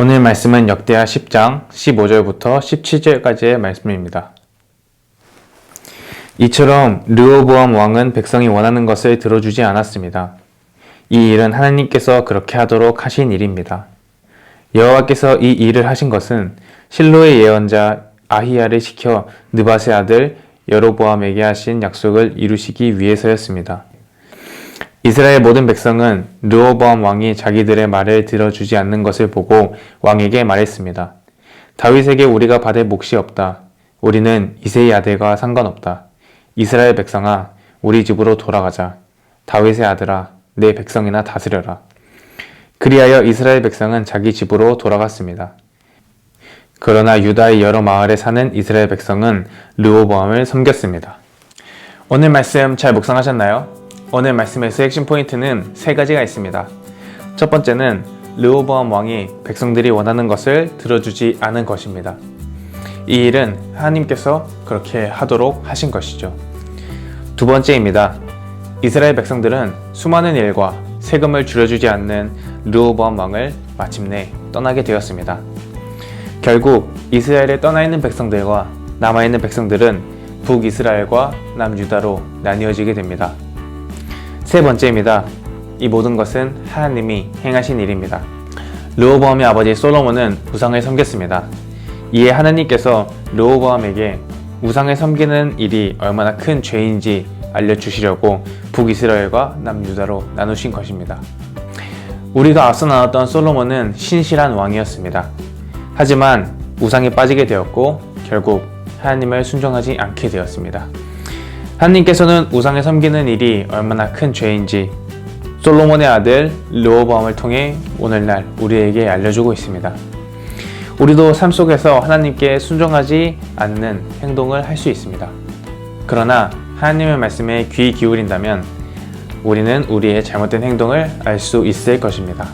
오늘 말씀은 역대하 10장 15절부터 17절까지의 말씀입니다. 이처럼 르호보암 왕은 백성이 원하는 것을 들어주지 않았습니다. 이 일은 하나님께서 그렇게 하도록 하신 일입니다. 여호와께서 이 일을 하신 것은 실로의 예언자 아히야를 시켜 느바세 아들 여로보암에게 하신 약속을 이루시기 위해서였습니다. 이스라엘 모든 백성은 르호보암 왕이 자기들의 말을 들어주지 않는 것을 보고 왕에게 말했습니다. 다윗에게 우리가 받을 몫이 없다. 우리는 이세의 아들과 상관없다. 이스라엘 백성아, 우리 집으로 돌아가자. 다윗의 아들아, 내 백성이나 다스려라. 그리하여 이스라엘 백성은 자기 집으로 돌아갔습니다. 그러나 유다의 여러 마을에 사는 이스라엘 백성은 르호보암을 섬겼습니다. 오늘 말씀 잘 묵상하셨나요? 오늘 말씀에서 핵심 포인트는 세 가지가 있습니다. 첫 번째는 르호보암 왕이 백성들이 원하는 것을 들어주지 않은 것입니다. 이 일은 하나님께서 그렇게 하도록 하신 것이죠. 두 번째입니다. 이스라엘 백성들은 수많은 일과 세금을 줄여주지 않는 르호보암 왕을 마침내 떠나게 되었습니다. 결국 이스라엘에 떠나 있는 백성들과 남아 있는 백성들은 북이스라엘과 남유다로 나뉘어지게 됩니다. 세 번째입니다. 이 모든 것은 하나님이 행하신 일입니다. 르호보암의 아버지 솔로몬은 우상을 섬겼습니다. 이에 하나님께서 르호보암에게 우상을 섬기는 일이 얼마나 큰 죄인지 알려주시려고 북이스라엘과 남유다로 나누신 것입니다. 우리가 앞서 나눴던 솔로몬은 신실한 왕이었습니다. 하지만 우상에 빠지게 되었고 결국 하나님을 순종하지 않게 되었습니다. 하나님께서는 우상을 섬기는 일이 얼마나 큰 죄인지 솔로몬의 아들 르호보암을 통해 오늘날 우리에게 알려주고 있습니다. 우리도 삶 속에서 하나님께 순종하지 않는 행동을 할 수 있습니다. 그러나 하나님의 말씀에 귀 기울인다면 우리는 우리의 잘못된 행동을 알 수 있을 것입니다.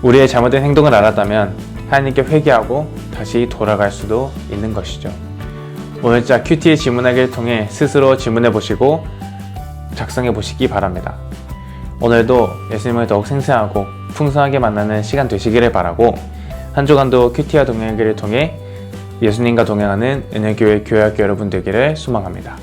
우리의 잘못된 행동을 알았다면 하나님께 회개하고 다시 돌아갈 수도 있는 것이죠. 오늘 자 큐티의 질문하기를 통해 스스로 질문해 보시고 작성해 보시기 바랍니다. 오늘도 예수님을 더욱 생생하고 풍성하게 만나는 시간 되시기를 바라고 한 주간도 큐티와 동행하기를 통해 예수님과 동행하는 은혜교회 교회학교 여러분 되기를 소망합니다.